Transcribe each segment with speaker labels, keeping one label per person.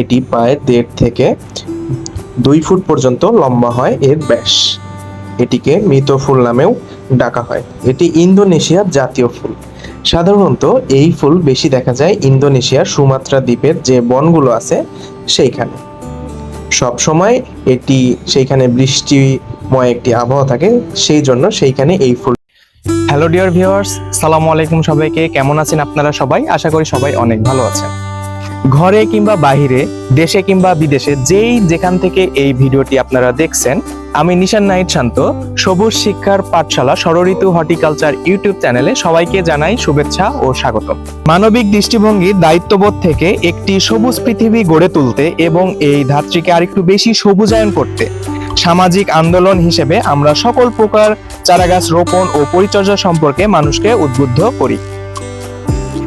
Speaker 1: এটি প্রায় দেড় থেকে দুই ফুট পর্যন্ত লম্বা হয় এর ব্যাস। এটিকে মৃত ফুল নামেও ডাকা হয়। এটি ইন্দোনেশিয়ার জাতীয় ফুল। সাধারণত এই ফুল বেশি দেখা যায় ইন্দোনেশিয়ার সুমাত্রা দ্বীপের যে বনগুলো আছে সেইখানে। সব সময় এটি সেইখানে বৃষ্টিময় একটি আবহাওয়া থাকে, সেই জন্য সেইখানে এই ফুল
Speaker 2: হ্যালো ডিয়ার ভিউয়ার্স সালামু আলাইকুম সবাইকে। কেমন আছেন আপনারা সবাই? আশা করি সবাই অনেক ভালো আছেন। ঘরে কিংবা বাহিরে, দেশে কিংবা বিদেশে, যেই যেখান থেকে এই ভিডিওটি আপনারা দেখছেন, আমি নিশান নাইট শান্ত, সবুজ শিক্ষার পাঠশালা ষড়ঋতু হর্টিকালচার ইউটিউব চ্যানেলে সবাইকে জানাই শুভেচ্ছা ও স্বাগত মানবিক দৃষ্টিভঙ্গির দায়িত্ববোধ থেকে একটি সবুজ পৃথিবী গড়ে তুলতে এবং এই ধাত্রীকে আরেকটু বেশি সবুজায়ন করতে, সামাজিক আন্দোলন হিসেবে আমরা সকল প্রকার চারাগাছ রোপণ ও পরিচর্যা সম্পর্কে মানুষকে উদ্বুদ্ধ করি।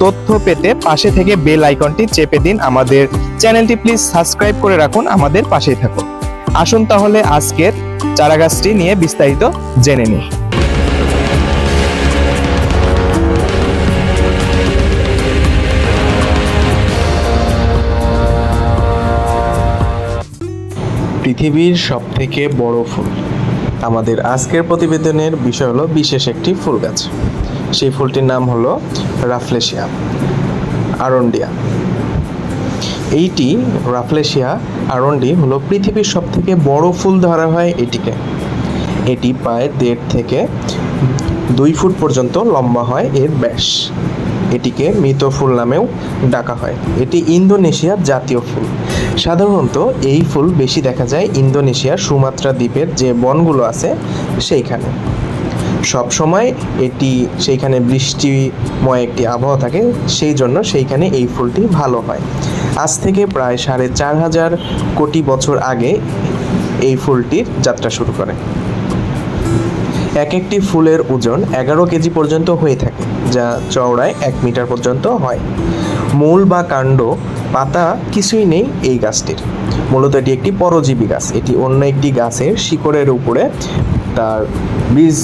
Speaker 2: তথ্য পেতে পাশে থেকে বেল আইকনটি চেপে দিন আমাদের চ্যানেলটি। প্লিজ সাবস্ক্রাইব করে রাখুন আমাদের পাশেই থাকুন। আসুন তাহলে আজকের চারাগাছটি নিয়ে বিস্তারিত জেনে নিই।
Speaker 1: পৃথিবীর সবথেকে বড় ফুল। আমাদের আজকের প্রতিবেদনের বিষয় হলো বিশেষ একটি ফুল গাছ। সেই ফুলটির নাম হলো রাফলেশিয়া আরন্ডিয়া এইটি, রাফলেশিয়া আরন্ডি হলো পৃথিবীর সবথেকে বড় ফুল ধরা হয় এটিকে। এটি প্রায় দেড় থেকে দুই ফুট পর্যন্ত লম্বা হয় এর ব্যাস। এটিকে মৃত ফুল নামেও ডাকা হয়। এটি ইন্দোনেশিয়ার জাতীয় ফুল। সাধারণত এই ফুল বেশি দেখা যায় ইন্দোনেশিয়ার সুমাত্রা দ্বীপের যে বনগুলো আছে সেইখানে। সব সময় এটি সেইখানে বৃষ্টিময় একটি আবহাওয়া থাকে, সেই জন্য সেইখানে এই ফুলটি ভালো হয়। আজ থেকে প্রায় সাড়ে চার হাজার কোটি বছর আগে এই ফুলটির যাত্রা শুরু করে। এক একটি ফুলের ওজন এগারো কেজি পর্যন্ত হয়ে থাকে, যা চওড়ায় এক মিটার পর্যন্ত হয়। মূল বা কাণ্ড, পাতা কিছুই নেই এই গাছটির। মূলত এটি একটি পরজীবী গাছ। এটি অন্য একটি গাছের শিকড়ের উপরে তার বীজ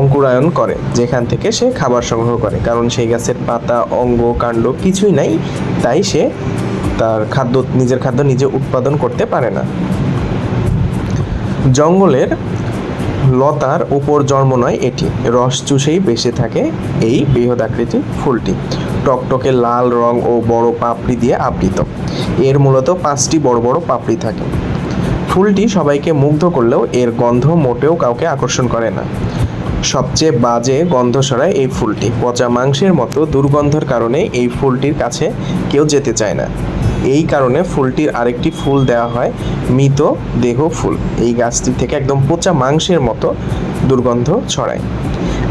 Speaker 1: অঙ্কুরায়ন করে, যেখান থেকে সে খাবার সংগ্রহ করে। কারণ সেই গাছের পাতা, অঙ্গ, কাণ্ড কিছুই নাই, তাই সে তার খাদ্য, নিজের খাদ্য নিজে উৎপাদন করতে পারে না। জঙ্গলের লতার উপর জন্ম নয় এটি। রস চুষেই বেঁচে থাকে এই বৃহদাকৃতির ফুলটি। টকটকে লাল রং ও বড় পাপড়ি দিয়ে আবৃত। এর মূলত পাঁচটি বড় বড় পাপড়ি থাকে। ফুলটি সবাইকে মুগ্ধ করলেও এর গন্ধ মোটেও কাউকে আকর্ষণ করে না। সবচেয়ে বাজে গন্ধ ছড়ায় এই ফুলটি। পচা মাংসের মতো দুর্গন্ধের কারণে এই ফুলটির কাছে কেউ যেতে চায় না। এই কারণে ফুলটির আরেকটি ফুল দেওয়া হয়, মৃত দেহ ফুল। এই গাছটি থেকে একদম পচা মাংসের মতো দুর্গন্ধ ছড়ায়।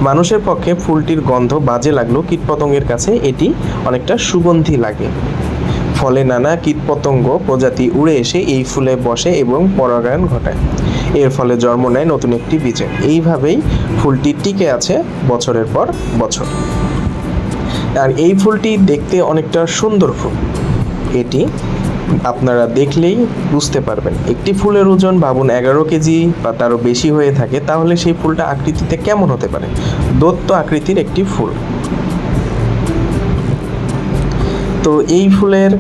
Speaker 1: মানুষের পক্ষে ফুলটির গন্ধ বাজে লাগলেও কীটপতঙ্গের কাছে এটি অনেকটা সুগন্ধি লাগে। ফলে নানা কীটপতঙ্গ প্রজাতি উড়ে এসে এই ফুলে বসে এবং পরাগায়ন ঘটায়। এর ফলে জন্ম নেয় নতুন একটি বীজে। এইভাবেই ফুলটি টিকে আছে বছরের পর বছর। আর এই ফুলটি দেখতে অনেকটা সুন্দর ফুল। এটি আপনারা দেখলেই বুঝতে পারবেন। একটি ফুলের ওজন ভাবুন এগারো কেজি বা তারও বেশি হয়ে থাকে, তাহলে সেই ফুলটা আকৃতিতে কেমন হতে পারে? দত্ত আকৃতির একটি ফুল। তো এই ফুলের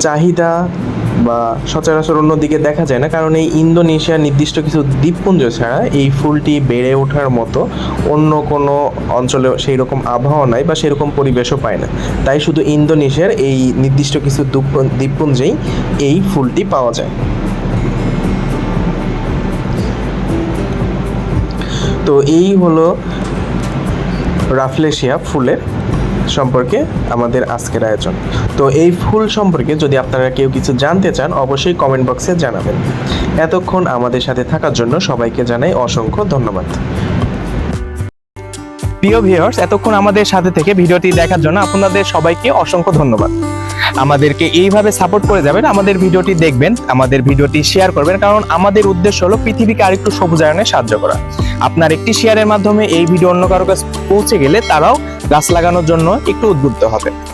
Speaker 1: চাহিদা বা সচরাচর অন্যদিকে দেখা যায় না, কারণ এই ইন্দোনেশিয়ার নির্দিষ্ট কিছু দ্বীপপুঞ্জ ছাড়া এই ফুলটি বেড়ে ওঠার মতো অন্য কোনো অঞ্চলে সেই রকম আবহাওয়া নাই বা সেরকম পরিবেশও পায় না। তাই শুধু ইন্দোনেশিয়ার এই নির্দিষ্ট কিছু দ্বীপ- দ্বীপপুঞ্জেই এই ফুলটি পাওয়া যায়। তো এই হলো রাফলেশিয়া ফুলের সম্পর্কে আমাদের আজকের আয়োজন। তো এই ফুল সম্পর্কে যদি আপনারা কেউ কিছু জানতে চান, অবশ্যই কমেন্ট বক্সে জানাবেন। এতক্ষণ আমাদের সাথে থাকার জন্য সবাইকে জানাই অসংখ্য ধন্যবাদ।
Speaker 2: প্রিয় ভিউয়ার্স এতক্ষণ আমাদের সাথে থেকে ভিডিওটি দেখার জন্য আপনাদের সবাইকে অসংখ্য ধন্যবাদ। আমাদেরকে এইভাবে সাপোর্ট করে যাবেন, আমাদের ভিডিওটি দেখবেন, আমাদের ভিডিওটি শেয়ার করবেন, কারণ আমাদের উদ্দেশ্য হলো পৃথিবীকে আরেকটু সবুজায়নে সাহায্য করা। আপনার একটি শেয়ারের মাধ্যমে এই ভিডিও অন্য কারও কাছে পৌঁছে গেলে তারাও গাছ লাগানোর জন্য একটু উদ্বুদ্ধ হবে।